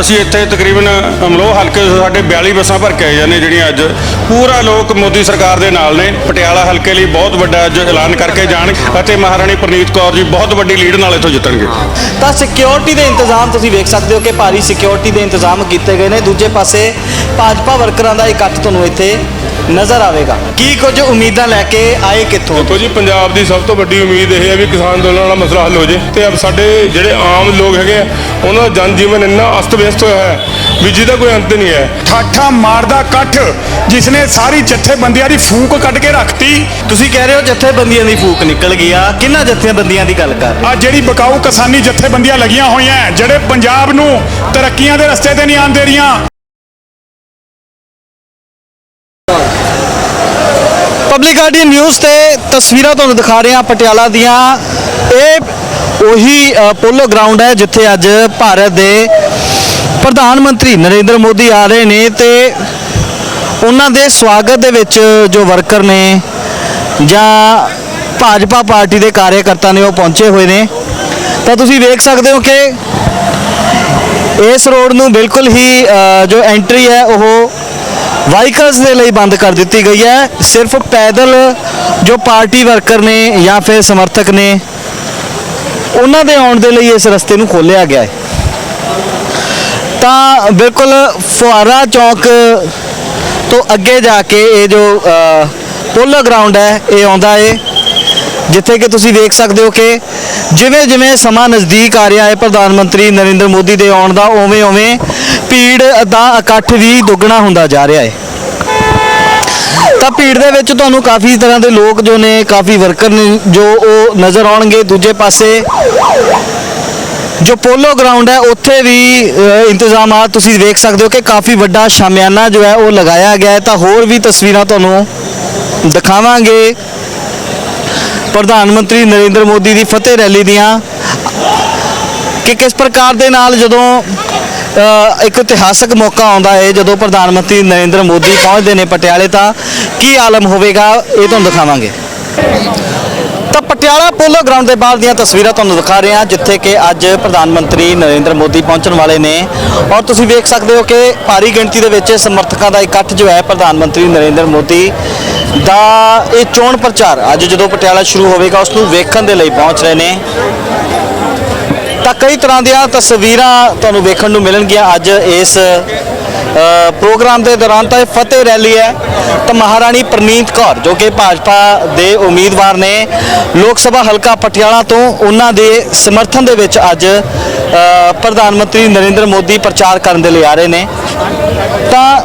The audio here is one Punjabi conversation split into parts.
ਅਸੀਂ ਇੱਥੇ ਤਕਰੀਬਨ ਅਮਲੋਹ ਹਲਕੇ ਤੋਂ ਸਾਡੇ 42 ਬੱਸਾਂ ਭਰ ਕੇ ਆਏ ਜਾਂਦੇ ਜਿਹੜੀਆਂ ਅੱਜ ਪੂਰਾ ਲੋਕ ਮੋਦੀ ਸਰਕਾਰ ਦੇ ਨਾਲ ਨੇ। ਪਟਿਆਲਾ ਹਲਕੇ ਲਈ ਬਹੁਤ ਵੱਡਾ ਅੱਜ ਐਲਾਨ ਕਰਕੇ ਜਾਣ ਅਤੇ ਮਹਾਰਾਣੀ ਪ੍ਰਨੀਤ ਕੌਰ ਜੀ ਬਹੁਤ ਵੱਡੀ ਲੀਡ ਨਾਲ ਇੱਥੋਂ ਜਿੱਤਣਗੇ। ਤਾਂ ਸਿਕਿਉਰਿਟੀ ਦੇ ਇੰਤਜ਼ਾਮ ਤੁਸੀਂ ਵੇਖ ਸਕਦੇ ਹੋ ਕਿ ਭਾਰੀ ਸਿਕਿਉਰਿਟੀ ਦੇ ਇੰਤਜ਼ਾਮ ਕੀਤੇ ਗਏ ਨੇ। ਦੂਜੇ ਪਾਸੇ ਭਾਜਪਾ ਵਰਕਰਾਂ ਦਾ ਇਕੱਠ ਤੁਹਾਨੂੰ ਇੱਥੇ ਨਜ਼ਰ ਆਵੇਗਾ। ਕੀ ਕੁਝ ਉਮੀਦਾਂ ਲੈ ਕੇ ਆਏ ਕਿੱਥੋਂ? ਦੇਖੋ ਜੀ ਪੰਜਾਬ ਦੀ ਸਭ ਤੋਂ ਵੱਡੀ ਉਮੀਦ ਇਹ ਹੈ ਵੀ ਕਿਸਾਨ ਅੰਦੋਲਨ ਵਾਲਾ ਮਸਲਾ ਹੱਲ ਹੋ ਜੇ। ਤੇ ਸਾਡੇ ਜਿਹੜੇ ਆਮ ਲੋਕ ਹੈਗੇ ਆ ਉਹਨਾਂ ਦਾ ਜਨ ਜੀਵਨ ਇੰਨਾ ਅਸਤ ਵਿਅਸਤ ਹੋਇਆ ਹੈ ਵੀ ਜਿਹਦਾ ਕੋਈ ਅੰਤ ਨਹੀਂ ਹੈ। ਠਾਠਾ ਮਾਰਦਾ ਇਕੱਠ ਜਿਸ ਨੇ ਸਾਰੀ ਜਥੇਬੰਦੀਆਂ ਦੀ ਫੂਕ ਕੱਢ ਕੇ ਰੱਖਤੀ। ਤੁਸੀਂ ਕਹਿ ਰਹੇ ਹੋ ਜਥੇਬੰਦੀਆਂ ਦੀ ਫੂਕ ਨਿਕਲ ਗਈ ਆ। ਕਿੰਨਾ ਜਥੇਬੰਦੀਆਂ ਦੀ ਗੱਲ ਕਰ ਰਹੇ? ਆ ਜਿਹੜੀ ਬਕਾਊ ਕਿਸਾਨੀ ਜਥੇਬੰਦੀਆਂ ਲੱਗੀਆਂ ਹੋਈਆਂ ਜਿਹੜੇ ਪੰਜਾਬ ਨੂੰ ਤਰੱਕੀਆਂ ਦੇ ਰਸਤੇ ਤੇ ਨਹੀਂ ਆਉਣ ਦੇ ਰਹੀਆਂ। ਪਬਲਿਕ ਗਾਰਡੀਅਨ ਨਿਊਜ਼ ਤੇ ਤਸਵੀਰਾਂ ਤੁਹਾਨੂੰ ਦਿਖਾ ਰਹੇ ਹਾਂ ਪਟਿਆਲਾ ਦੀਆਂ। ਇਹ ਉਹੀ ਪੋਲੋ ਗਰਾਊਂਡ ਹੈ ਜਿੱਥੇ ਅੱਜ ਭਾਰਤ ਦੇ ਪ੍ਰਧਾਨ ਮੰਤਰੀ ਨਰਿੰਦਰ ਮੋਦੀ ਆ ਰਹੇ ਨੇ ਤੇ ਉਹਨਾਂ ਦੇ ਸਵਾਗਤ ਦੇ ਵਿੱਚ ਜੋ ਵਰਕਰ ਨੇ ਜਾਂ ਭਾਜਪਾ ਪਾਰਟੀ ਦੇ ਕਾਰਜਕਰਤਾ ਨੇ ਉਹ ਪਹੁੰਚੇ ਹੋਏ ਨੇ। ਤਾਂ ਤੁਸੀਂ ਵੇਖ ਸਕਦੇ ਹੋ ਕਿ ਇਸ ਰੋਡ ਨੂੰ ਬਿਲਕੁਲ ਹੀ ਜੋ ਐਂਟਰੀ ਹੈ, ਉਹ ਵਾਹੀਕਲਸ ਦੇ ਲਈ ਬੰਦ ਕਰ ਦਿੱਤੀ ਗਈ ਹੈ। ਸਿਰਫ ਪੈਦਲ ਜੋ ਪਾਰਟੀ ਵਰਕਰ ਨੇ ਜਾਂ ਫਿਰ ਸਮਰਥਕ ਨੇ, ਉਹਨਾਂ ਦੇ ਆਉਣ ਦੇ ਲਈ ਇਸ ਰਸਤੇ ਨੂੰ ਖੋਲ੍ਹਿਆ ਗਿਆ ਹੈ। ਤਾਂ ਬਿਲਕੁਲ ਫੁਆਰਾ ਚੌਕ ਤੋਂ ਅੱਗੇ ਜਾ ਕੇ ਇਹ ਜੋ ਪੋਲੋ ਗਰਾਊਂਡ ਹੈ, ਇਹ ਆਉਂਦਾ ਹੈ ਜਿੱਥੇ ਕਿ ਤੁਸੀਂ ਵੇਖ ਸਕਦੇ ਹੋ ਕਿ ਜਿਵੇਂ ਜਿਵੇਂ ਸਮਾਂ ਨਜ਼ਦੀਕ ਆ ਰਿਹਾ ਹੈ, ਪ੍ਰਧਾਨ ਮੰਤਰੀ ਨਰਿੰਦਰ ਮੋਦੀ ਦੇ ਆਉਣ ਦਾ, ਉਵੇਂ ਉਵੇਂ ਭੀੜ ਦਾ ਇਕੱਠ ਵੀ ਦੁੱਗਣਾ ਹੁੰਦਾ ਜਾ ਰਿਹਾ ਹੈ ਤਾਂ ਭੀੜ ਦੇ ਵਿੱਚ ਤੁਹਾਨੂੰ ਕਾਫੀ ਤਰ੍ਹਾਂ ਦੇ ਲੋਕ ਜੋ ਨੇ, ਕਾਫੀ ਵਰਕਰ ਨੇ ਜੋ ਉਹ ਨਜ਼ਰ ਆਉਣਗੇ। ਦੂਜੇ ਪਾਸੇ ਜੋ ਪੋਲੋ ਗਰਾਊਂਡ ਹੈ ਉੱਥੇ ਵੀ ਅ, ਇੰਤਜ਼ਾਮਾਤ ਤੁਸੀਂ ਵੇਖ ਸਕਦੇ ਹੋ ਕਿ ਕਾਫੀ ਵੱਡਾ ਸ਼ਾਮਿਆਨਾ ਜੋ ਹੈ ਉਹ ਲਗਾਇਆ ਗਿਆ ਹੈ। ਤਾਂ ਹੋਰ ਵੀ ਤਸਵੀਰਾਂ ਤੁਹਾਨੂੰ ਦਿਖਾਵਾਂਗੇ। ਪ੍ਰਧਾਨ ਮੰਤਰੀ ਨਰਿੰਦਰ ਮੋਦੀ ਦੀ ਫਤਿਹ ਰੈਲੀ ਦੀਆਂ। ਕਿ ਕਿਸ ਪ੍ਰਕਾਰ ਦੇ ਨਾਲ ਜਦੋਂ ਇੱਕ ਇਤਿਹਾਸਕ ਮੌਕਾ ਆਉਂਦਾ ਹੈ ਜਦੋਂ ਪ੍ਰਧਾਨ ਮੰਤਰੀ ਨਰਿੰਦਰ ਮੋਦੀ ਪਹੁੰਚਦੇ ਨੇ ਪਟਿਆਲੇ ਤਾਂ ਕੀ ਆਲਮ ਹੋਵੇਗਾ ਇਹ ਤੁਹਾਨੂੰ ਦਿਖਾਵਾਂਗੇ। ਤਾਂ ਪਟਿਆਲਾ ਪੋਲੋ ਗਰਾਊਂਡ ਦੇ ਬਾਹਰ ਦੀਆਂ ਤਸਵੀਰਾਂ ਤੁਹਾਨੂੰ ਦਿਖਾ ਰਹੇ ਹਾਂ, ਜਿੱਥੇ ਕਿ ਅੱਜ ਪ੍ਰਧਾਨ ਮੰਤਰੀ ਨਰਿੰਦਰ ਮੋਦੀ ਪਹੁੰਚਣ ਵਾਲੇ ਨੇ। ਔਰ ਤੁਸੀਂ ਵੇਖ ਸਕਦੇ ਹੋ ਕਿ ਭਾਰੀ ਗਿਣਤੀ ਦੇ ਵਿੱਚ ਸਮਰਥਕਾਂ ਦਾ ਇਕੱਠ ਜੋ ਹੈ ਪ੍ਰਧਾਨ ਮੰਤਰੀ ਨਰਿੰਦਰ ਮੋਦੀ ਦਾ ਇਹ ਚੋਣ ਪ੍ਰਚਾਰ ਅੱਜ ਜਦੋਂ ਪਟਿਆਲਾ ਸ਼ੁਰੂ ਹੋਵੇਗਾ, ਉਸ ਨੂੰ ਵੇਖਣ ਦੇ ਲਈ ਪਹੁੰਚ ਰਹੇ ਨੇ। ਤਾਂ ਕਈ ਤਰ੍ਹਾਂ ਦੀਆਂ ਤਸਵੀਰਾਂ ਤੁਹਾਨੂੰ ਵੇਖਣ ਨੂੰ ਮਿਲਣਗੀਆਂ ਅੱਜ ਇਸ ਪ੍ਰੋਗਰਾਮ ਦੇ ਦੌਰਾਨ ਤਾਂ ਇਹ ਫਤਿਹ ਰੈਲੀ ਹੈ ਤਾਂ ਮਹਾਰਾਣੀ ਪ੍ਰਨੀਤ ਕੌਰ, ਜੋ ਕਿ ਭਾਜਪਾ ਦੇ ਉਮੀਦਵਾਰ ਨੇ, ਲੋਕ ਸਭਾ ਹਲਕਾ ਪਟਿਆਲਾ ਤੋਂ ਉਹਨਾਂ ਦੇ ਸਮਰਥਨ ਦੇ ਵਿੱਚ ਅੱਜ ਪ੍ਰਧਾਨ ਮੰਤਰੀ ਨਰਿੰਦਰ ਮੋਦੀ ਪ੍ਰਚਾਰ ਕਰਨ ਦੇ ਲਈ ਆ ਰਹੇ ਨੇ। ਤਾਂ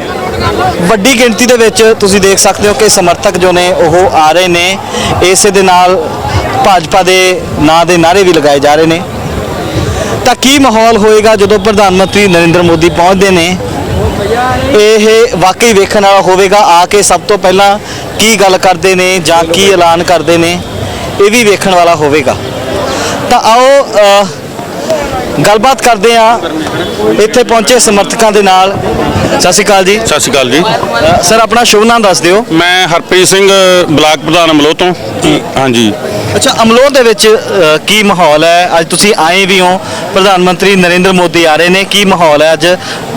ਵੱਡੀ ਗਿਣਤੀ ਦੇ ਵਿੱਚ ਤੁਸੀਂ ਦੇਖ ਸਕਦੇ ਹੋ ਕਿ ਸਮਰਥਕ ਜੋ ਨੇ, ਉਹ ਆ ਰਹੇ ਨੇ। ਇਸੇ ਦੇ ਨਾਲ ਭਾਜਪਾ ਦੇ ਨਾਂ ਦੇ ਨਾਅਰੇ ਵੀ ਲਗਾਏ ਜਾ ਰਹੇ ਨੇ। ਤਾਂ ਕੀ ਮਾਹੌਲ ਹੋਏਗਾ ਜਦੋਂ ਪ੍ਰਧਾਨ ਮੰਤਰੀ ਨਰਿੰਦਰ ਮੋਦੀ ਪਹੁੰਚਦੇ ਨੇ? ਇਹ ਵਾਕਈ ਵੇਖਣ ਵਾਲਾ ਹੋਵੇਗਾ। ਆ ਕੇ ਸਭ ਤੋਂ ਪਹਿਲਾਂ ਕੀ ਗੱਲ ਕਰਦੇ ਨੇ ਜਾਂ ਕੀ ਐਲਾਨ ਕਰਦੇ ਨੇ, ਇਹ ਵੀ ਵੇਖਣ ਵਾਲਾ ਹੋਵੇਗਾ। ਤਾਂ ਆਓ ਗੱਲਬਾਤ ਕਰਦੇ ਆ ਇੱਥੇ ਪਹੁੰਚੇ ਸਮਰਥਕਾਂ ਦੇ ਨਾਲ। ਸਤਿ ਸ਼੍ਰੀ ਅਕਾਲ ਜੀ। ਸਤਿ ਸ਼੍ਰੀ ਅਕਾਲ ਜੀ। ਅ, ਸਰ ਆਪਣਾ ਸ਼ੁਭ ਨਾਮ ਦੱਸ ਦਿਓ। ਮੈਂ ਹਰਪ੍ਰੀਤ ਸਿੰਘ ਬਲਾਕ ਪ੍ਰਧਾਨ ਅਮਲੋਹ ਤੋਂ। ਹਾਂਜੀ। ਅੱਛਾ ਅਮਲੋਹ ਦੇ ਵਿੱਚ ਅ, ਕੀ ਮਾਹੌਲ ਹੈ? ਅੱਜ ਤੁਸੀਂ ਆਏ ਵੀ ਹੋ। ਪ੍ਰਧਾਨ ਮੰਤਰੀ ਨਰਿੰਦਰ ਮੋਦੀ ਆ ਰਹੇ ਨੇ। ਕੀ ਮਾਹੌਲ ਹੈ ਅੱਜ?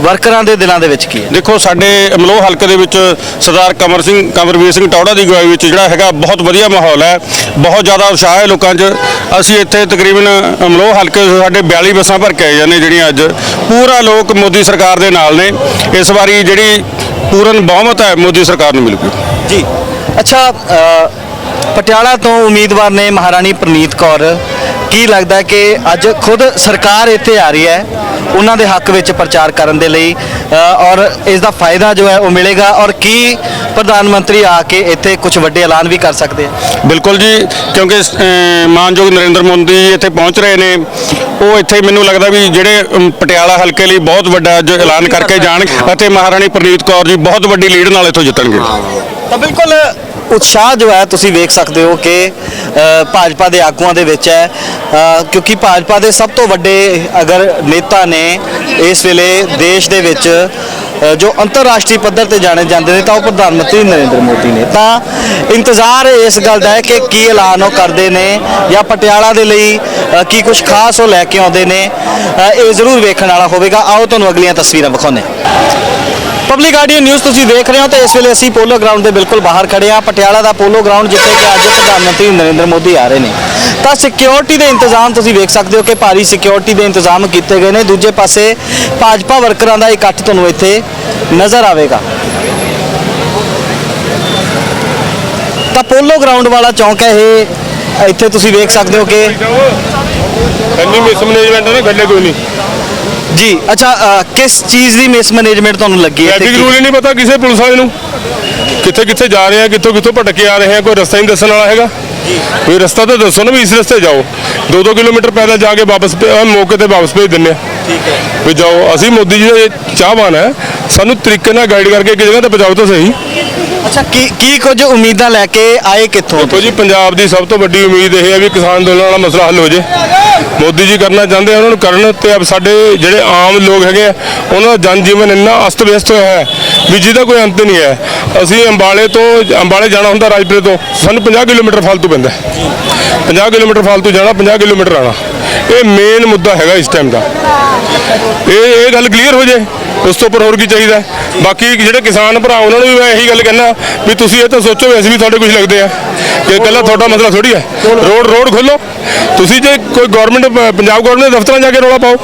ਵਰਕਰਾਂ ਦੇ ਦਿਲਾਂ ਦੇ ਵਿੱਚ ਕੀ ਹੈ? ਦੇਖੋ ਸਾਡੇ ਅਮਲੋਹ ਹਲਕੇ ਦੇ ਵਿੱਚ ਸਰਦਾਰ ਕਮਰ ਸਿੰਘ ਕਮਰਵੀਰ ਸਿੰਘ ਟੌੜਾ ਦੀ ਅਗਵਾਈ ਵਿੱਚ ਜਿਹੜਾ ਹੈਗਾ ਬਹੁਤ ਵਧੀਆ ਮਾਹੌਲ ਹੈ। ਬਹੁਤ ਜ਼ਿਆਦਾ ਉਤਸ਼ਾਹ ਹੈ ਲੋਕਾਂ 'ਚ। ਅਸੀਂ ਇੱਥੇ ਤਕਰੀਬਨ ਅਮਲੋਹ ਹਲਕੇ ਤੋਂ ਸਾਡੇ 42 ਬੱਸਾਂ ਭਰ ਕੇ ਆਏ ਜਾਂਦੇ ਜਿਹੜੀਆਂ ਅੱਜ। ਪੂਰਾ ਲੋਕ ਮੋਦੀ ਸਰਕਾਰ ਦੇ ਨਾਲ ਨੇ। ਇਸ ਵਾਰੀ ਜਿਹੜੀ ਪੂਰਨ ਬਹੁਮਤ ਹੈ ਮੋਦੀ ਸਰਕਾਰ ਨੂੰ ਮਿਲੂਗੀ। ਜੀ। ਅੱਛਾ ਅ, ਪਟਿਆਲਾ ਤੋਂ ਉਮੀਦਵਾਰ ਨੇ ਮਹਾਰਾਣੀ ਪ੍ਰਨੀਤ ਕੌਰ ਕੀ ਲੱਗਦਾ ਕਿ ਅੱਜ ਖੁਦ ਸਰਕਾਰ ਇੱਥੇ ਆ ਰਹੀ ਹੈ ਉਹਨਾਂ ਦੇ ਹੱਕ ਵਿੱਚ ਪ੍ਰਚਾਰ ਕਰਨ ਦੇ ਲਈ ਔਰ ਇਸ ਦਾ ਫਾਇਦਾ ਜੋ ਹੈ ਉਹ ਮਿਲੇਗਾ ਔਰ ਕੀ ਪ੍ਰਧਾਨ ਮੰਤਰੀ ਆ ਕੇ ਇੱਥੇ ਕੁਝ ਵੱਡੇ ਐਲਾਨ ਵੀ ਕਰ ਸਕਦੇ ਆ? ਬਿਲਕੁਲ ਜੀ ਕਿਉਂਕਿ ਮਾਨਯੋਗ ਨਰਿੰਦਰ ਮੋਦੀ ਇੱਥੇ ਪਹੁੰਚ ਰਹੇ ਨੇ। ਉਹ ਇੱਥੇ ਮੈਨੂੰ ਲੱਗਦਾ ਵੀ ਜਿਹੜੇ ਪਟਿਆਲਾ ਹਲਕੇ ਲਈ ਬਹੁਤ ਵੱਡਾ ਅੱਜ ਐਲਾਨ ਕਰਕੇ ਜਾਣ ਅਤੇ ਮਹਾਰਾਣੀ ਪ੍ਰਨੀਤ ਕੌਰ ਜੀ ਬਹੁਤ ਵੱਡੀ ਲੀਡ ਨਾਲ ਇੱਥੋਂ ਜਿੱਤਣਗੇ। ਤਾਂ ਬਿਲਕੁਲ ਉਤਸ਼ਾਹ ਜੋ ਹੈ ਤੁਸੀਂ ਵੇਖ ਸਕਦੇ ਹੋ ਕਿ ਭਾਜਪਾ ਦੇ ਆਗੂਆਂ ਦੇ ਵਿੱਚ ਹੈ। ਕਿਉਂਕਿ ਭਾਜਪਾ ਦੇ ਸਭ ਤੋਂ ਵੱਡੇ ਅਗਰ ਨੇਤਾ ਨੇ ਇਸ ਵੇਲੇ ਦੇਸ਼ ਦੇ ਵਿੱਚ ਜੋ ਅੰਤਰਰਾਸ਼ਟਰੀ ਪੱਧਰ ਤੇ ਜਾਣੇ ਜਾਂਦੇ ਨੇ, ਤਾਂ ਉਹ ਪ੍ਰਧਾਨ ਮੰਤਰੀ ਨਰਿੰਦਰ ਮੋਦੀ ਨੇ। ਤਾਂ ਇੰਤਜ਼ਾਰ ਇਸ ਗੱਲ ਦਾ ਹੈ ਕਿ ਕੀ ਐਲਾਨ ਉਹ ਕਰਦੇ ਨੇ ਜਾਂ ਪਟਿਆਲਾ ਦੇ ਲਈ ਕੀ ਕੁਝ ਖਾਸ ਉਹ ਲੈ ਕੇ ਆਉਂਦੇ ਨੇ। ਇਹ ਜ਼ਰੂਰ ਵੇਖਣ ਵਾਲਾ ਹੋਵੇਗਾ। ਆਓ ਤੁਹਾਨੂੰ ਅਗਲੀਆਂ ਤਸਵੀਰਾਂ ਵਿਖਾਉਂਦੇ ਪਬਲਿਕ ਆਡੀਓ ਨਿਊਜ਼ ਤੁਸੀਂ ਦੇਖ ਰਹੇ ਹੋ ਤੇ ਇਸ ਵੇਲੇ ਅਸੀਂ ਪੋਲੋ ਗਰਾਊਂਡ ਦੇ ਬਿਲਕੁਲ ਬਾਹਰ ਖੜੇ ਆ ਪਟਿਆਲਾ ਦਾ ਪੋਲੋ ਗਰਾਊਂਡ ਜਿੱਥੇ ਕਿ ਅੱਜ ਪ੍ਰਧਾਨ ਮੰਤਰੀ ਨਰਿੰਦਰ ਮੋਦੀ ਆ ਰਹੇ ਨੇ। ਤਾਂ ਸਿਕਿਉਰਿਟੀ ਦੇ ਇੰਤਜ਼ਾਮ ਤੁਸੀਂ ਵੇਖ ਸਕਦੇ ਹੋ ਕਿ ਭਾਰੀ ਸਿਕਿਉਰਿਟੀ ਦੇ ਇੰਤਜ਼ਾਮ ਕੀਤੇ ਗਏ ਨੇ। ਦੂਜੇ ਪਾਸੇ ਭਾਜਪਾ ਵਰਕਰਾਂ ਦਾ ਇਕੱਠ ਤੁਹਾਨੂੰ ਇੱਥੇ ਨਜ਼ਰ ਆਵੇਗਾ। ਤਾਂ ਪੋਲੋ ਗਰਾਊਂਡ ਵਾਲਾ ਚੌਂਕ ਹੈ ਇਹ। ਇੱਥੇ ਤੁਸੀਂ ਵੇਖ ਸਕਦੇ ਹੋ ਕਿ ਇੰਨੀ ਮਿਸਮੈਨੇਜਮੈਂਟ ਹੈ ਨਾ ਗੱਲੇ ਕੋਈ ਨਹੀਂ। ਜੀ। ਅੱਛਾ ਅ, ਕਿਸ ਚੀਜ਼ ਦੀ ਮਿਸਮੈਨੇਜਮੈਂਟ ਤੁਹਾਨੂੰ ਲੱਗੀ ਹੈ ਤੇ ਟ੍ਰੈਫਿਕ ਕੀ- ਰੂਲ ਹੀ ਨਹੀਂ ਪਤਾ ਕਿਸੇ ਪੁਲਿਸ ਵਾਲੇ ਨੂੰ। ਕਿੱਥੇ ਕਿੱਥੇ ਜਾ ਰਹੇ ਆ ਕਿੱਥੋਂ ਕਿੱਥੋਂ ਭਟਕੇ ਆ ਰਹੇ ਆ ਕੋਈ ਰਸਤਾ ਨਹੀਂ ਦੱਸਣ ਵਾਲਾ ਹੈਗਾ। ਕੋਈ ਰਸਤਾ ਤਾਂ ਦੱਸੋ ਨਾ ਵੀ ਇਸ ਰਸਤੇ ਜਾਓ। 2-2 ਕਿਲੋਮੀਟਰ ਪੈਦਲ ਜਾ ਕੇ ਵਾਪਸ ਭੇ- ਅਹ ਮੌਕੇ ਤੇ ਵਾਪਸ ਭੇਜ ਦਿੰਦੇ ਆ। ਠੀਕ ਹੈ। ਵੀ ਜਾਓ ਅਸੀਂ ਮੋਦੀ ਜੀ ਦੇ ਚਾਹਵਾਨ ਹੈ ਸਾਨੂੰ ਤਰੀਕੇ ਨਾਲ ਗਾਈਡ ਕਰਕੇ ਇੱਕ ਜਗ੍ਹਾ ਤੇ ਪਹੁੰਚਾਓ ਤਾਂ ਸਹੀ। ਅੱਛਾ ਕੀ ਕੀ ਕੁਝ ਉਮੀਦਾਂ ਲੈ ਕੇ ਆਏ ਕਿੱਥੋਂ? ਦੇਖੋ ਜੀ ਪੰਜਾਬ ਦੀ ਸਭ ਤੋਂ ਵੱਡੀ ਉਮੀਦ ਇਹ ਹੈ ਵੀ ਕਿਸਾਨ ਅੰਦੋਲਨ ਵਾਲਾ ਮਸਲਾ ਹੱਲ ਹੋ ਜੇ। ਮੋਦੀ ਜੀ ਕਰਨਾ ਚਾਹੁੰਦੇ ਆ, ਉਹਨਾਂ ਨੂੰ ਕਰਨ ਤੇ ਅਬ ਸਾਡੇ ਜਿਹੜੇ ਆਮ ਲੋਕ ਹੈਗੇ ਆ ਉਹਨਾਂ ਦਾ ਜਨ ਜੀਵਨ ਇੰਨਾ ਅਸਤ-ਵਿਅਸਤ ਹੋਇਆ ਹੈ ਵੀ ਜਿਹਦਾ ਕੋਈ ਅੰਤ ਨਹੀਂ ਹੈ। ਅਸੀਂ ਅੰਬਾਲੇ ਤੋਂ ਅੰਬਾਲੇ ਜਾਣਾ ਹੁੰਦਾ ਰਾਜਪੁਰੇ ਤੋਂ ਸਾਨੂੰ 50 ਕਿਲੋਮੀਟਰ ਫਾਲਤੂ ਪੈਂਦਾ ਹੈ। 50 ਕਿਲੋਮੀਟਰ ਫਾਲਤੂ ਜਾਣਾ 50 ਕਿਲੋਮੀਟਰ ਆਣਾ। ਇਹ ਮੇਨ ਮੁੱਦਾ ਹੈਗਾ ਇਸ ਟਾਈਮ ਦਾ। ਇਹ ਇਹ ਗੱਲ ਕਲੀਅਰ ਹੋ ਜੇ ਉਸ ਤੋਂ ਉੱਪਰ ਹੋਰ ਕੀ ਚਾਹੀਦਾ? ਹੈ? ਬਾਕੀ ਜਿਹੜੇ ਕਿਸਾਨ ਭਰਾ ਉਹਨਾਂ ਨੂੰ ਵੀ ਮੈਂ ਇਹੀ ਗੱਲ ਕਹਿਣਾ ਵੀ ਤੁਸੀਂ ਇਹ ਤਾਂ ਸੋਚੋ ਵੀ ਅਸੀਂ ਵੀ ਤੁਹਾਡੇ ਕੁਝ ਲੱਗਦੇ ਆ। ਕਿ ਇਕੱਲਾ ਤੁਹਾਡਾ ਮਸਲਾ ਥੋੜੀ ਹੈ ਰੋਡ ਰੋਡ ਖੋਲੋ। ਤੁਸੀਂ ਜੇ ਕੋਈ ਗਵਰਨਮੈਂਟ ਪੰਜਾਬ ਗਵਰਨਮੈਂਟ ਦੇ ਦਫ਼ਤਰਾਂ ਜਾ ਕੇ ਰੌਲਾ ਪਾਓ।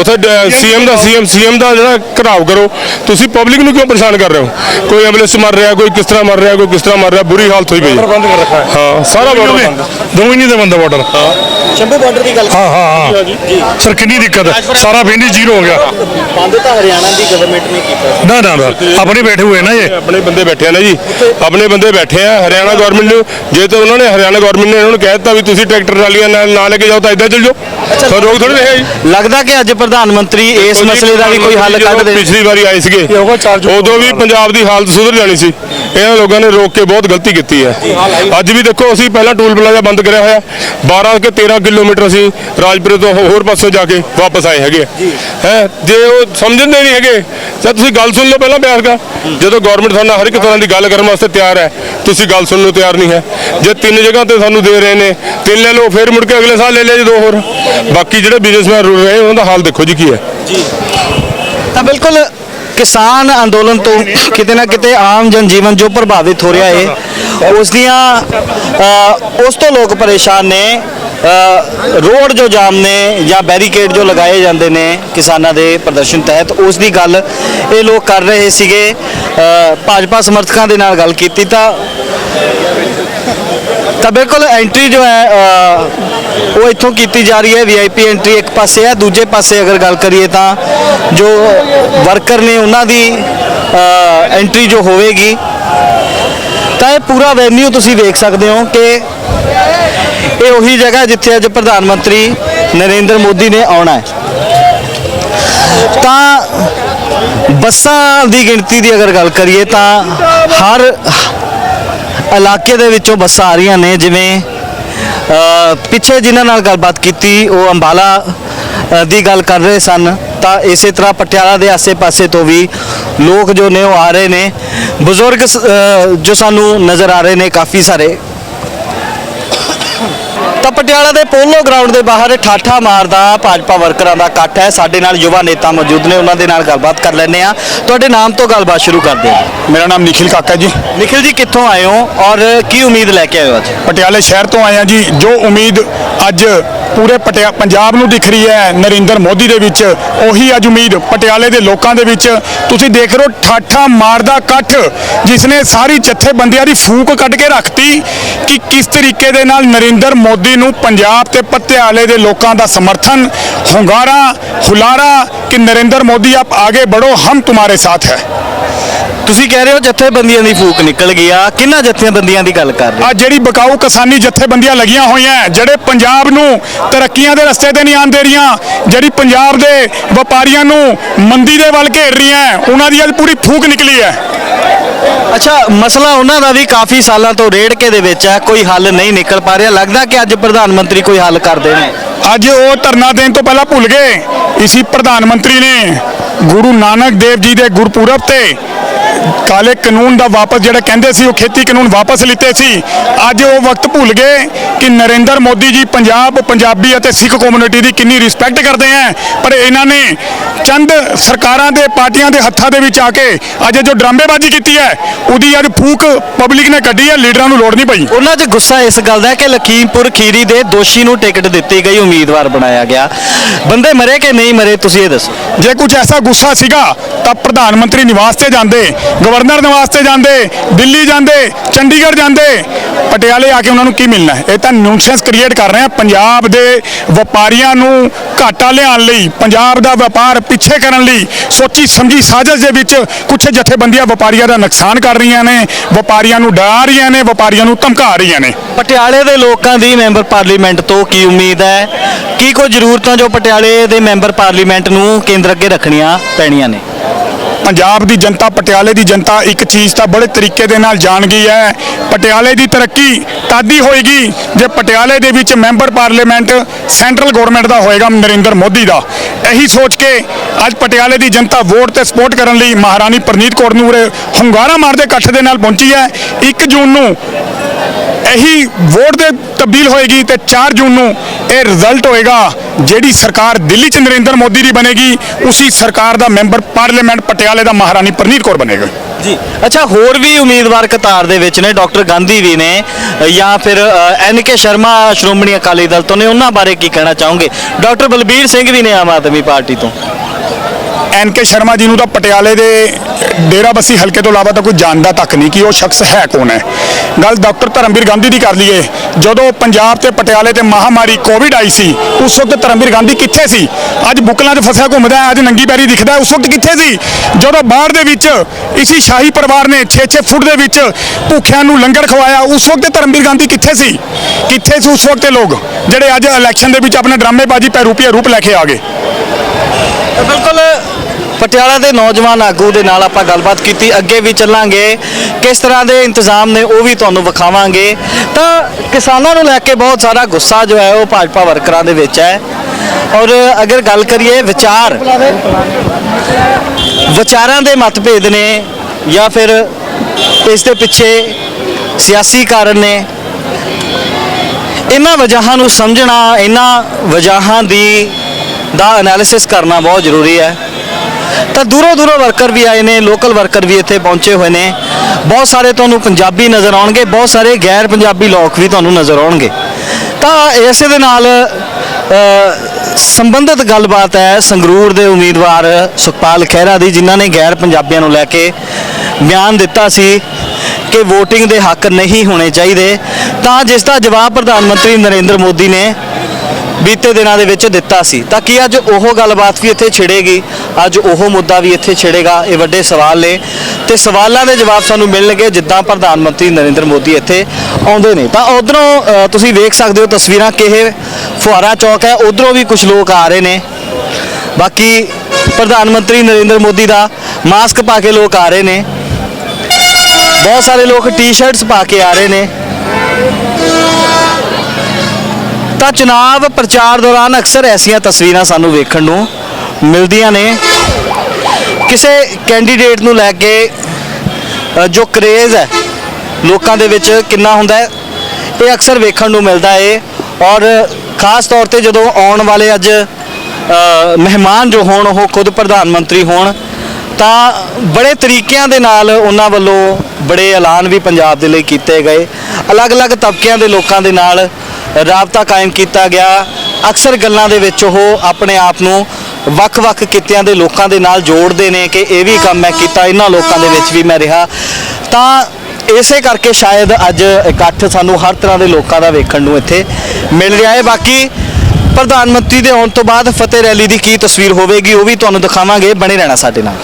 ਉਥੇ ਸੀਐਮ ਦਾ ਸੀਐਮ ਸੀਐਮ ਦਾ ਜਿਹੜਾ ਘਰਾਵ ਕਰੋ। ਤੁਸੀਂ ਪਬਲਿਕ ਨੂੰ ਕਿਉਂ ਪਰੇਸ਼ਾਨ ਕਰ ਰਹੇ ਹੋ? ਕੋਈ ਐਂਬੂਲੈਂਸ ਮਰ ਰਿਹਾ ਕੋਈ ਕਿਸ ਤਰ੍ਹਾਂ ਮਰ ਰਿਹਾ ਕੋਈ ਕਿਸ ਤਰ੍ਹਾਂ ਮਰ ਰਿਹਾ ਬੁਰੀ ਹਾਲਤ ਹੋਈ ਪਈ ਹੈ। ਬੰਦ ਹੈ। ਹਾਂ ਸਾਰਾ ਦੋ ਬੋਰਡ ਹੀ ਨਹੀਂ ਦੇ ਬੰਦਾ ਬਾਰਡਰ ਸ਼ੰਭੂ ਬਾਰਡਰ ਦੀ ਗੱਲ ਹਾਂ ਹਾਂ ਹਾਂ। ਸਰ ਕਿੰਨੀ ਦਿੱਕਤ ਹੈ? ਸਾਰਾ ਪਿੰਡ ਹੀ ਜ਼ੀਰੋ ਹੋ ਗਿਆ। ਬੰਦ ਤਾਂ ਹਰਿਆਣਾ ਦੀ ਗਵਰਨਮੈਂਟ ਨੇ ਕੀਤਾ ਨਾ ਨਾ ਨਾ। ਆਪਣੇ ਬੈਠੇ ਹੋਏ ਨਾ ਇਹ। ਆਪਣੇ ਬੰਦੇ ਬੈਠੇ ਆ ਨਾ ਜੀ। ਆਪਣੇ ਬੰਦੇ ਬੈਠੇ ਆ ਹਰਿਆਣਾ ਗਵਰਨਮੈਂਟ ਨੂੰ। ਜੇ ਤਾਂ ਉਹਨਾਂ ਨੇ ਹਰਿਆਣਾ ਗਵਰਨਮੈਂਟ ਨੇ ਇਹਨਾਂ ਨੂੰ ਕਹਿ ਦਿੱਤਾ ਵੀ ਤੁਸੀਂ ਟਰੈਕਟਰ ਟਰਾਲੀਆਂ ਨਾਲ ਨਾ ਲੈ ਕੇ ਜਾਓ ਤਾਂ ਇਦਾਂ ਚੱਲ ਜਾਓ। ਤਾਂ ਰੋਕ ਥੋੜੀ ਰਿਹਾ ਜੀ। ਲੱਗਦਾ ਕਿ ਅੱਜ ਪ੍ਰਧਾਨ ਮੰਤਰੀ ਇਸ ਮਸਲੇ ਦਾ ਵੀ ਕੋਈ ਹੱਲ ਕੱਢ ਦੇ ਪਿਛਲੀ ਵਾਰੀ ਆਏ ਸੀਗੇ ਉਦੋਂ ਵੀ ਪੰਜਾਬ ਦੀ ਹਾਲਤ ਸੁਧਰ ਜਾਣੀ ਸੀ। ਇਹਨਾਂ ਲੋਕਾਂ ਨੇ ਰੋਕ ਕੇ ਬਹੁਤ ਗਲਤੀ ਕੀਤੀ ਹੈ। ਅੱਜ ਵੀ ਦੇਖੋ ਅਸੀਂ ਪਹਿਲਾਂ ਟੂਲ ਪਲਾਜ਼ਾ ਬੰਦ ਕਰਿਆ ਹੋਇਆ। 12 ਕਿ 13 ਕਿਲੋਮੀਟਰ ਅਸੀਂ ਰਾਜਪੁਰੇ ਤੋਂ ਹੋਰ ਪਾਸੋਂ ਜਾ ਕੇ ਵਾਪਸ ਆਏ ਹੈਗੇ ਹੈ ਜੇ ਉਹ ਸਮਝਦੇ ਨਹੀਂ ਹੈਗੇ ਤਾਂ ਤੁਸੀਂ ਗੱਲ ਸੁਣ ਲਓ ਪਹਿਲਾਂ ਪਿਆਰ ਕਰ ਜਦੋਂ ਗਵਰਨਮੈਂਟ ਸਾਨੂੰ ਹਰ ਇੱਕ ਤਰ੍ਹਾਂ ਦੀ ਗੱਲ ਕਰਨ ਵਾਸਤੇ ਤਿਆਰ ਹੈ ਤੁਸੀਂ ਗੱਲ ਸੁਣਨ ਨੂੰ ਤਿਆਰ ਨਹੀਂ ਹੈ। ਜੇ ਤਿੰਨ ਜਗ੍ਹਾ ਤੇ ਸਾਨੂੰ ਦੇ ਰਹੇ ਨੇ ਤਿੰਨ ਲੈ ਲਓ ਫਿਰ ਮੁੜ ਕੇ ਅਗਲੇ ਸਾਲ ਲੈ ਲਿਆ ਜੀ ਦੋ ਹੋਰ। ਬਾਕੀ ਜਿਹੜੇ ਬਿਜ਼ਨਸਮੈਨ ਰੁਲ ਰਹੇ ਉਹਨਾਂ ਦਾ ਹਾਲ ਦੇਖੋ ਜੀ ਕੀ ਹੈ। ਤਾਂ ਬਿਲਕੁਲ ਕਿਸਾਨ ਅੰਦੋਲਨ ਤੋਂ ਕਿਤੇ ਨਾ ਕਿਤੇ ਆਮ ਜਨਜੀਵਨ ਜੋ ਪ੍ਰਭਾਵਿਤ ਹੋ ਰਿਹਾ ਹੈ ਉਸ ਦੀਆਂ ਉਸ ਤੋਂ ਲੋਕ ਪਰੇਸ਼ਾਨ ਨੇ ਰੋਡ ਜੋ ਜਾਮ ਨੇ ਜਾਂ ਬੈਰੀਕੇਡ ਜੋ ਲਗਾਏ ਜਾਂਦੇ ਨੇ ਕਿਸਾਨਾਂ ਦੇ ਪ੍ਰਦਰਸ਼ਨ ਤਹਿਤ, ਉਸ ਦੀ ਗੱਲ ਇਹ ਲੋਕ ਕਰ ਰਹੇ ਸੀਗੇ। ਭਾਜਪਾ ਸਮਰਥਕਾਂ ਦੇ ਨਾਲ ਗੱਲ ਕੀਤੀ ਤਾਂ ਤਾਂ ਬਿਲਕੁਲ ਐਂਟਰੀ ਜੋ ਹੈ ਉਹ ਇੱਥੋਂ ਕੀਤੀ ਜਾ ਰਹੀ ਹੈ ਵੀਆਈਪੀ ਐਂਟਰੀ ਇੱਕ ਪਾਸੇ ਹੈ, ਦੂਜੇ ਪਾਸੇ ਅਗਰ ਗੱਲ ਕਰੀਏ ਤਾਂ ਜੋ ਵਰਕਰ ਨੇ ਉਹਨਾਂ ਦੀ ਐਂਟਰੀ ਜੋ ਹੋਵੇਗੀ, ਤਾਂ ਇਹ ਪੂਰਾ ਵੈਨਿਊ ਤੁਸੀਂ ਵੇਖ ਸਕਦੇ ਹੋ ਕਿ ਇਹ ਉਹੀ ਜਗ੍ਹਾ ਜਿੱਥੇ ਅੱਜ ਪ੍ਰਧਾਨ ਮੰਤਰੀ ਨਰਿੰਦਰ ਮੋਦੀ ਨੇ ਆਉਣਾ ਹੈ। ਤਾਂ ਬੱਸਾਂ ਦੀ ਗਿਣਤੀ ਦੀ ਅਗਰ ਗੱਲ ਕਰੀਏ ਤਾਂ ਹਰ ਇਲਾਕੇ ਦੇ ਵਿੱਚੋਂ ਬੱਸਾਂ ਆ ਰਹੀਆਂ ਨੇ, ਜਿਵੇਂ ਪਿੱਛੇ ਜਿਨ੍ਹਾਂ ਨਾਲ ਗੱਲਬਾਤ ਕੀਤੀ, ਉਹ ਅੰਬਾਲਾ ਦੀ ਗੱਲ ਕਰ ਰਹੇ ਸਨ, ਤਾਂ ਇਸੇ ਤਰ੍ਹਾਂ ਪਟਿਆਲਾ ਦੇ ਆਸੇ-ਪਾਸੇ ਤੋਂ ਵੀ ਲੋਕ ਜੋ ਨੇ ਉਹ ਆ ਰਹੇ ਨੇ। ਬਜ਼ੁਰਗ ਜੋ ਸਾਨੂੰ ਨਜ਼ਰ ਆ ਰਹੇ ਨੇ, ਕਾਫੀ ਸਾਰੇ ਤਾਂ ਪਟਿਆਲਾ ਦੇ ਪੋਲੋ ਗਰਾਊਂਡ ਦੇ ਬਾਹਰ ਠਾਠਾ ਮਾਰਦਾ ਭਾਜਪਾ ਵਰਕਰਾਂ ਦਾ ਇਕੱਠ ਹੈ। ਸਾਡੇ ਨਾਲ ਯੁਵਾ ਨੇਤਾ ਮੌਜੂਦ ਨੇ ਉਹਨਾਂ ਦੇ ਨਾਲ ਗੱਲਬਾਤ ਕਰ ਲੈਂਦੇ ਆ ਤੁਹਾਡੇ ਨਾਮ ਤੋਂ ਗੱਲਬਾਤ ਸ਼ੁਰੂ ਕਰਦੇ ਹਾਂ। ਮੇਰਾ ਨਾਮ ਨਿਖਿਲ ਕਾਕਾ ਜੀ। ਨਿਖਿਲ ਜੀ ਕਿੱਥੋਂ ਆਏ ਹੋ ਔਰ ਕੀ ਉਮੀਦ ਲੈ ਕੇ ਆਏ ਹੋ ਅੱਜ? ਪਟਿਆਲੇ ਸ਼ਹਿਰ ਤੋਂ ਆਏ ਹਾਂ ਜੀ। ਜੋ ਉਮੀਦ ਅੱਜ ਪੂਰੇ ਪਟਿਆ ਪੰਜਾਬ ਨੂੰ ਦਿਖ ਰਹੀ ਹੈ ਨਰਿੰਦਰ ਮੋਦੀ ਦੇ ਵਿੱਚ। ਉਹੀ ਅੱਜ ਉਮੀਦ ਪਟਿਆਲੇ ਦੇ ਲੋਕਾਂ ਦੇ ਵਿੱਚ। ਤੁਸੀਂ ਦੇਖ ਰਹੇ ਹੋ ਠਾਠਾ ਮਾਰਦਾ ਇਕੱਠ ਜਿਸ ਨੇ ਸਾਰੀ ਜਥੇਬੰਦੀਆਂ ਦੀ ਫੂਕ ਕੱਢ ਕੇ ਰੱਖਤੀ ਕਿ ਕਿਸ ਤਰੀਕੇ ਦੇ ਨਾਲ ਨਰਿੰਦਰ ਮੋਦੀ ਨੂੰ ਪੰਜਾਬ ਤੇ ਪਟਿਆਲੇ ਦੇ ਲੋਕਾਂ ਦਾ ਸਮਰਥਨ, ਹੁੰਗਾਰਾ, ਹੁਲਾਰਾ ਕਿ ਨਰਿੰਦਰ ਮੋਦੀ ਆਪ ਆਗੇ ਬੜੋ ਹਮ ਤੁਹਾਡੇ ਸਾਥ ਹੈ। ਤੁਸੀਂ ਕਹਿ ਰਹੇ ਹੋ ਜਥੇਬੰਦੀਆਂ ਦੀ ਫੂਕ ਨਿਕਲ ਗਈ ਆ। ਕਿੰਨਾ ਜਥੇਬੰਦੀਆਂ ਦੀ ਗੱਲ ਕਰ ਰਹੇ ਆ ਜਿਹੜੀ ਬਕਾਊ ਕਿਸਾਨੀ ਜਥੇਬੰਦੀਆਂ ਲੱਗੀਆਂ ਹੋਈਆਂ ਜਿਹੜੇ ਪੰਜਾਬ ਨੂੰ ਤਰੱਕੀਆਂ ਦੇ ਰਸਤੇ ਤੇ ਨਹੀਂ ਆਉਣ ਦੇ ਰਹੀਆਂ ਜਿਹੜੀ ਪੰਜਾਬ ਦੇ ਵਪਾਰੀਆਂ ਨੂੰ ਮੰਦੀ ਦੇ ਵੱਲ ਘੇਰ ਰਹੀਆਂ ਉਹਨਾਂ ਦੀ ਅੱਜ ਪੂਰੀ ਫੂਕ ਨਿਕਲੀ ਹੈ ਅੱਛਾ ਮਸਲਾ ਉਹਨਾਂ ਦਾ ਵੀ ਕਾਫੀ ਸਾਲਾਂ ਤੋਂ ਰੇੜਕੇ ਦੇ ਵਿੱਚ ਹੈ ਕੋਈ ਹੱਲ ਨਹੀਂ ਨਿਕਲ ਪਾ ਰਿਹਾ। ਲੱਗਦਾ ਕਿ ਅੱਜ ਪ੍ਰਧਾਨ ਮੰਤਰੀ ਕੋਈ ਹੱਲ ਕਰਦੇ ਨੇ ਅੱਜ ਉਹ ਧਰਨਾ ਦੇਣ ਤੋਂ ਪਹਿਲਾਂ ਭੁੱਲ ਗਏ। ਇਸੀ ਪ੍ਰਧਾਨ ਮੰਤਰੀ ਨੇ ਗੁਰੂ ਨਾਨਕ ਦੇਵ ਜੀ ਦੇ ਗੁਰਪੁਰਬ ਤੇ ਕਾਲੇ ਕਾਨੂੰਨ ਦਾ ਵਾਪਸ ਜਿਹੜਾ ਕਹਿੰਦੇ ਸੀ ਉਹ ਖੇਤੀ ਕਾਨੂੰਨ ਵਾਪਸ ਲਿੱਤੇ ਸੀ। ਅੱਜ ਉਹ ਵਕਤ ਭੁੱਲ ਗਏ ਕਿ ਨਰਿੰਦਰ ਮੋਦੀ ਜੀ ਪੰਜਾਬ ਪੰਜਾਬੀ ਅਤੇ ਸਿੱਖ ਕਮਿਊਨਿਟੀ ਦੀ ਕਿੰਨੀ ਰਿਸਪੈਕਟ ਕਰਦੇ ਹੈ ਪਰ ਇਹਨਾਂ ਨੇ ਚੰਦ ਸਰਕਾਰਾਂ ਦੇ ਪਾਰਟੀਆਂ ਦੇ ਹੱਥਾਂ ਦੇ ਵਿੱਚ ਆ ਕੇ ਅੱਜ ਜੋ ਡਰਾਮੇਬਾਜ਼ੀ ਕੀਤੀ ਹੈ ਉਹਦੀ ਅੱਜ ਫੂਕ ਪਬਲਿਕ ਨੇ ਕੱਢੀ ਹੈ ਲੀਡਰਾਂ ਨੂੰ ਲੋੜ ਨਹੀਂ ਪਈ। ਉਹਨਾਂ 'ਚ ਗੁੱਸਾ ਇਸ ਗੱਲ ਦਾ ਹੈ ਕਿ ਲਖੀਮਪੁਰ ਖੀਰੀ ਦੇ ਦੋਸ਼ੀ ਨੂੰ ਟਿਕਟ ਦਿੱਤੀ ਗਈ ਉਮੀਦਵਾਰ ਬਣਾਇਆ ਗਿਆ। ਬੰਦੇ ਮਰੇ ਕਿ ਨਹੀਂ ਮਰੇ ਤੁਸੀਂ ਇਹ ਦੱਸੋ। ਜੇ ਕੁਝ ਐਸਾ ਗੁੱਸਾ ਸੀਗਾ ਤਾਂ ਪ੍ਰਧਾਨ ਮੰਤਰੀ ਨਿਵਾਸ ਤੇ ਜਾਂਦੇ। ਗਵਰਨਰ ਦੇ ਵਾਸਤੇ ਜਾਂਦੇ, ਦਿੱਲੀ ਜਾਂਦੇ, ਚੰਡੀਗੜ੍ਹ ਜਾਂਦੇ, ਪਟਿਆਲੇ ਆ ਕੇ ਉਹਨਾਂ ਨੂੰ ਕੀ ਮਿਲਣਾ ਹੈ? ਇਹ ਤਾਂ ਨਿਊਸੈਂਸ ਕ੍ਰੀਏਟ ਕਰ ਰਹੇ ਆ। ਪੰਜਾਬ ਦੇ ਵਪਾਰੀਆਂ ਨੂੰ ਘਾਟਾ ਲਿਆਉਣ ਲਈ, ਪੰਜਾਬ ਦਾ ਵਪਾਰ ਪਿੱਛੇ ਕਰਨ ਲਈ ਸੋਚੀ ਸਮਝੀ ਸਾਜ਼ਿਸ਼ ਦੇ ਵਿੱਚ ਕੁਝ ਜਥੇਬੰਦੀਆਂ ਵਪਾਰੀਆਂ ਦਾ ਨੁਕਸਾਨ ਕਰ ਰਹੀਆਂ ਨੇ, ਵਪਾਰੀਆਂ ਨੂੰ ਡਰਾ ਰਹੀਆਂ ਨੇ, ਵਪਾਰੀਆਂ ਨੂੰ ਧਮਕਾ ਰਹੀਆਂ ਨੇ। ਪਟਿਆਲੇ ਦੇ ਲੋਕਾਂ ਦੀ ਮੈਂਬਰ ਪਾਰਲੀਮੈਂਟ ਤੋਂ ਕੀ ਉਮੀਦ ਹੈ? ਕੀ ਕੋਈ ਜ਼ਰੂਰਤਾਂ ਜੋ ਪਟਿਆਲੇ ਦੇ ਮੈਂਬਰ ਪਾਰਲੀਮੈਂਟ ਨੂੰ ਕੇਂਦਰ ਅੱਗੇ ਰੱਖਣੀਆਂ ਪੈਣੀਆਂ ਨੇ? ਪੰਜਾਬ ਦੀ ਜਨਤਾ, ਪਟਿਆਲੇ ਦੀ ਜਨਤਾ ਇੱਕ ਚੀਜ਼ ਤਾਂ ਬੜੇ ਤਰੀਕੇ ਦੇ ਨਾਲ ਜਾਣ ਗਈ ਹੈ। ਪਟਿਆਲੇ ਦੀ ਤਰੱਕੀ ਤਾਦੀ ਹੋਏਗੀ ਜੇ ਪਟਿਆਲੇ ਦੇ ਵਿੱਚ ਮੈਂਬਰ ਪਾਰਲੀਮੈਂਟ ਸੈਂਟਰਲ ਗਵਰਨਮੈਂਟ ਦਾ ਹੋਏਗਾ ਨਰਿੰਦਰ ਮੋਦੀ ਦਾ। ਇਹੀ ਸੋਚ ਕੇ ਅੱਜ ਪਟਿਆਲੇ ਦੀ ਜਨਤਾ ਵੋਟ ਤੇ ਸਪੋਰਟ ਕਰਨ ਲਈ ਮਹਾਰਾਣੀ ਪ੍ਰਨੀਤ ਕੌਰ ਨੂੰ ਉਰੇ ਹੁੰਗਾਰਾ ਮਾਰਦੇ ਇਕੱਠ ਦੇ ਨਾਲ ਪਹੁੰਚੀ ਹੈ। 1 ਜੂਨ ਨੂੰ ਇਹੀ ਵੋਟ ਦੇ ਤਬਦੀਲ ਹੋਏਗੀ ਤੇ 4 ਜੂਨ ਨੂੰ ਇਹ ਰਿਜ਼ਲਟ ਹੋਏਗਾ ਜਿਹੜੀ ਸਰਕਾਰ ਦਿੱਲੀ 'ਚ ਨਰਿੰਦਰ ਮੋਦੀ ਦੀ ਬਣੇਗੀ, ਉਸੇ ਸਰਕਾਰ ਦਾ ਮੈਂਬਰ ਪਾਰਲੀਮੈਂਟ ਪਟਿਆਲੇ ਦਾ ਮਹਾਰਾਣੀ ਪ੍ਰਨੀਤ ਕੌਰ ਬਣੇਗਾ। ਜੀ, ਅੱਛਾ, ਹੋਰ ਵੀ ਉਮੀਦਵਾਰ ਕਤਾਰ ਦੇ ਵਿੱਚ ਨੇ, ਡਾਕਟਰ ਗਾਂਧੀ ਵੀ ਨੇ, ਜਾਂ ਫਿਰ ਐਨ ਕੇ ਸ਼ਰਮਾ, ਸ਼੍ਰੋਮਣੀ ਅਕਾਲੀ ਦਲ ਤੋਂ ਨੇ, ਉਹਨਾਂ ਬਾਰੇ ਕੀ ਕਹਿਣਾ ਚਾਹੋਗੇ? ਡਾਕਟਰ ਬਲਬੀਰ ਸਿੰਘ ਵੀ ਨੇ ਆਮ ਆਦਮੀ ਪਾਰਟੀ ਤੋਂ। ਐਨ ਕੇ ਸ਼ਰਮਾ ਜੀ ਨੂੰ ਤਾਂ ਪਟਿਆਲੇ ਦੇ ਡੇਰਾਬੱਸੀ ਹਲਕੇ ਤੋਂ ਇਲਾਵਾ ਤਾਂ ਕੋਈ ਜਾਣਦਾ ਤੱਕ ਨਹੀਂ ਕਿ ਉਹ ਸ਼ਖਸ ਹੈ ਕੌਣ ਹੈ। ਗੱਲ ਡਾਕਟਰ ਧਰਮਵੀਰ ਗਾਂਧੀ ਦੀ ਕਰ ਲਈਏ। ਜਦੋਂ ਪੰਜਾਬ ਤੇ ਪਟਿਆਲੇ ਤੇ ਮਹਾਮਾਰੀ ਕੋਵਿਡ ਆਈ ਸੀ, ਉਸ ਵਕਤ ਧਰਮਵੀਰ ਗਾਂਧੀ ਕਿੱਥੇ ਸੀ? ਅੱਜ ਬੁੱਕਲਾਂ 'ਚ ਫਸਿਆ ਘੁੰਮਦਾ ਅੱਜ ਨੰਗੀ ਪੈਰੀ ਦਿਖਦਾ ਉਸ ਵਕਤ ਕਿੱਥੇ ਸੀ? ਜਦੋਂ ਬਾਹਰ ਦੇ ਵਿੱਚ ਇਸੀ ਸ਼ਾਹੀ ਪਰਿਵਾਰ ਨੇ 6-6 ਫੁੱਟ ਦੇ ਵਿੱਚ ਭੁੱਖਿਆਂ ਨੂੰ ਲੰਗਰ ਖਵਾਇਆ, ਉਸ ਵਕਤ ਧਰਮਵੀਰ ਗਾਂਧੀ ਕਿੱਥੇ ਸੀ? ਕਿੱਥੇ ਸੀ ਉਸ ਵਕਤ ਦੇ ਲੋਕ ਜਿਹੜੇ ਅੱਜ ਇਲੈਕਸ਼ਨ ਦੇ ਵਿੱਚ ਆਪਣੇ ਡਰਾਮੇਬਾਜ਼ੀ ਪੈਰੂਪੀ ਰੂਪ ਲੈ ਕੇ ਆ ਗਏ? ਬਿਲਕੁਲ ਪਟਿਆਲਾ ਦੇ ਨੌਜਵਾਨ ਆਗੂ ਦੇ ਨਾਲ ਆਪਾਂ ਗੱਲਬਾਤ ਕੀਤੀ। ਅੱਗੇ ਵੀ ਚੱਲਾਂਗੇ। ਕਿਸ ਤਰ੍ਹਾਂ ਦੇ ਇੰਤਜ਼ਾਮ ਨੇ ਉਹ ਵੀ ਤੁਹਾਨੂੰ ਵਿਖਾਵਾਂਗੇ। ਤਾਂ ਕਿਸਾਨਾਂ ਨੂੰ ਲੈ ਕੇ ਬਹੁਤ ਸਾਰਾ ਗੁੱਸਾ ਜੋ ਹੈ ਉਹ ਭਾਜਪਾ ਵਰਕਰਾਂ ਦੇ ਵਿੱਚ ਹੈ। ਔਰ ਅਗਰ ਗੱਲ ਕਰੀਏ ਵਿਚਾਰ, ਵਿਚਾਰਾਂ ਦੇ ਮਤਭੇਦ ਨੇ ਜਾਂ ਫਿਰ ਇਸ ਦੇ ਪਿੱਛੇ ਸਿਆਸੀ ਕਾਰਨ ਨੇ, ਇਹਨਾਂ ਵਜ੍ਹਾਵਾਂ ਨੂੰ ਸਮਝਣਾ, ਇਹਨਾਂ ਵਜ੍ਹਾਵਾਂ ਦੀ ਦਾ ਐਨਾਲਿਸਿਸ ਕਰਨਾ ਬਹੁਤ ਜ਼ਰੂਰੀ ਹੈ। ਤਾਂ ਦੂਰੋਂ ਦੂਰੋਂ ਵਰਕਰ ਵੀ ਆਏ ਨੇ ਲੋਕਲ ਵਰਕਰ ਵੀ ਇੱਥੇ ਪਹੁੰਚੇ ਹੋਏ ਨੇ। ਬਹੁਤ ਸਾਰੇ ਤੁਹਾਨੂੰ ਪੰਜਾਬੀ ਨਜ਼ਰ ਆਉਣਗੇ, ਬਹੁਤ ਸਾਰੇ ਗੈਰ ਪੰਜਾਬੀ ਲੋਕ ਵੀ ਤੁਹਾਨੂੰ ਨਜ਼ਰ ਆਉਣਗੇ। ਤਾਂ ਇਸੇ ਦੇ ਨਾਲ ਸੰਬੰਧਿਤ ਗੱਲਬਾਤ ਹੈ ਸੰਗਰੂਰ ਦੇ ਉਮੀਦਵਾਰ ਸੁਖਪਾਲ ਖਹਿਰਾ ਦੀ, ਜਿਨ੍ਹਾਂ ਨੇ ਗੈਰ ਪੰਜਾਬੀਆਂ ਨੂੰ ਲੈ ਕੇ ਬਿਆਨ ਦਿੱਤਾ ਸੀ ਕਿ VOTING ਦੇ ਹੱਕ ਨਹੀਂ ਹੋਣੇ ਚਾਹੀਦੇ। ਤਾਂ ਜਿਸ ਦਾ ਜਵਾਬ ਪ੍ਰਧਾਨ ਮੰਤਰੀ ਨਰਿੰਦਰ ਮੋਦੀ ਨੇ ਬੀਤੇ ਦਿਨਾਂ ਦੇ ਵਿੱਚ ਦਿੱਤਾ ਸੀ। ਤਾਂ ਕੀ ਅੱਜ ਉਹ ਗੱਲਬਾਤ ਵੀ ਇੱਥੇ ਛਿੜੇਗੀ? ਅੱਜ ਉਹ ਮੁੱਦਾ ਵੀ ਇੱਥੇ ਛਿੜੇਗਾ? ਇਹ ਵੱਡੇ ਸਵਾਲ ਨੇ। ਤੇ ਸਵਾਲਾਂ ਦੇ ਜਵਾਬ ਸਾਨੂੰ ਮਿਲਣਗੇ ਜਿੱਦਾਂ ਪ੍ਰਧਾਨ ਮੰਤਰੀ ਨਰਿੰਦਰ ਮੋਦੀ ਇੱਥੇ ਆਉਂਦੇ ਨੇ। ਤਾਂ ਉਧਰੋਂ ਤੁਸੀਂ ਵੇਖ ਸਕਦੇ ਹੋ ਤਸਵੀਰਾਂ ਕਿਹੇ ਫੁਹਾਰਾ ਚੌਕ ਹੈ। ਉਧਰੋਂ ਵੀ ਕੁਝ ਲੋਕ ਆ ਰਹੇ ਨੇ। ਬਾਕੀ ਪ੍ਰਧਾਨ ਮੰਤਰੀ ਨਰਿੰਦਰ ਮੋਦੀ ਦਾ ਮਾਸਕ ਪਾ ਕੇ ਲੋਕ ਆ ਰਹੇ ਨੇ। ਬਹੁਤ ਸਾਰੇ ਲੋਕ ਟੀ-ਸ਼ਰਟਸ ਪਾ ਕੇ ਆ ਰਹੇ ਨੇ। ਤਾਂ ਚੁਣਾਵ ਪ੍ਰਚਾਰ ਦੌਰਾਨ ਅਕਸਰ ਐਸੀਆਂ ਤਸਵੀਰਾਂ ਸਾਨੂੰ ਵੇਖਣ ਨੂੰ ਮਿਲਦੀਆਂ ਨੇ। ਕਿਸੇ ਕੈਂਡੀਡੇਟ ਨੂੰ ਲੈ ਕੇ ਜੋ ਕਰੇਜ਼ ਹੈ, ਲੋਕਾਂ ਦੇ ਵਿੱਚ ਕਿੰਨਾ ਹੁੰਦਾ ਹੈ, ਇਹ ਅਕਸਰ ਵੇਖਣ ਨੂੰ ਮਿਲਦਾ ਹੈ ਔਰ ਖਾਸ ਤੌਰ ਤੇ ਜਦੋਂ ਆਉਣ ਵਾਲੇ ਅੱਜ ਮਹਿਮਾਨ ਜੋ ਹੋਣ, ਉਹ ਖੁਦ ਪ੍ਰਧਾਨ ਮੰਤਰੀ ਹੋਣ, ਤਾਂ ਬੜੇ ਤਰੀਕਿਆਂ ਦੇ ਨਾਲ ਉਹਨਾਂ ਵੱਲੋਂ ਬੜੇ ਐਲਾਨ ਵੀ ਪੰਜਾਬ ਦੇ ਲਈ ਕੀਤੇ ਗਏ। ਅਲੱਗ-ਅਲੱਗ ਤਬਕਿਆਂ ਦੇ ਲੋਕਾਂ ਦੇ ਨਾਲ ਰਾਬਤਾ ਕਾਇਮ ਕੀਤਾ ਗਿਆ। ਅਕਸਰ ਗੱਲਾਂ ਦੇ ਵਿੱਚ ਉਹ ਆਪਣੇ ਆਪ ਨੂੰ ਵੱਖ-ਵੱਖ ਕਿੱਤਿਆਂ ਦੇ ਲੋਕਾਂ ਦੇ ਨਾਲ ਜੋੜਦੇ ਨੇ ਕਿ ਇਹ ਵੀ ਕੰਮ ਮੈਂ ਕੀਤਾ, ਇਹਨਾਂ ਲੋਕਾਂ ਦੇ ਵਿੱਚ ਵੀ ਮੈਂ ਰਿਹਾ। ਤਾਂ ਇਸੇ ਕਰਕੇ ਸ਼ਾਇਦ ਅੱਜ ਇਕੱਠ ਸਾਨੂੰ ਹਰ ਤਰ੍ਹਾਂ ਦੇ ਲੋਕਾਂ ਦਾ ਵੇਖਣ ਨੂੰ ਇੱਥੇ ਮਿਲ ਰਿਹਾ ਹੈ। ਬਾਕੀ ਪ੍ਰਧਾਨ ਮੰਤਰੀ ਦੇ ਆਉਣ ਤੋਂ ਬਾਅਦ ਫਤਿਹ ਰੈਲੀ ਦੀ ਕੀ ਤਸਵੀਰ ਹੋਵੇਗੀ ਉਹ ਵੀ ਤੁਹਾਨੂੰ ਦਿਖਾਵਾਂਗੇ। ਬਣੇ ਰਹਿਣਾ ਸਾਡੇ ਨਾਲ।